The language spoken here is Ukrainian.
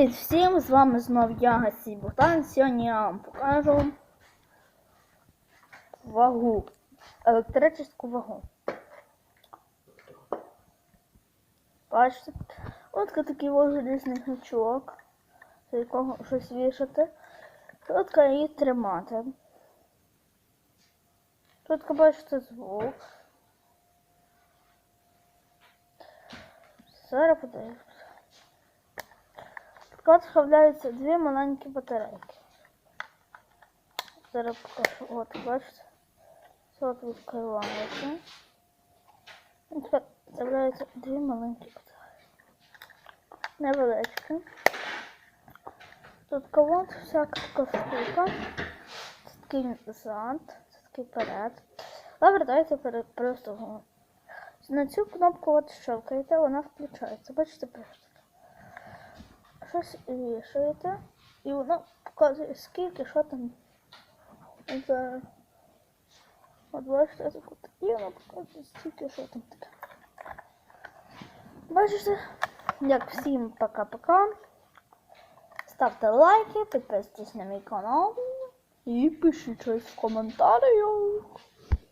Привіт всім! З вами знов я Гасій Богдан. Сьогодні я вам покажу вагу, електричну вагу. Бачите? От такий ось залізний гачок, за якого щось вішати. Тут її тримати. Тут бачите звук. Зараз подивимося. Тут вставляються дві маленькі батарейки. Зараз покажу. От, бачите? Це от відкривається. І тепер вставляються дві маленькі батарейки. Невеличкі. Тут кого всяка така штука. Це такий зад, це такий перед. Добре, давайте пере- просто. На цю кнопку от щелкаєте, вона включається. Бачите, просто щось вішаєте, і воно показує скільки, що там. Зараз. От бачите, так от, і воно показує скільки, що там таке. Бачите? Як всім пока-пока. Ставте лайки, підписуйтесь на мій канал і пишіть щось в коментарях.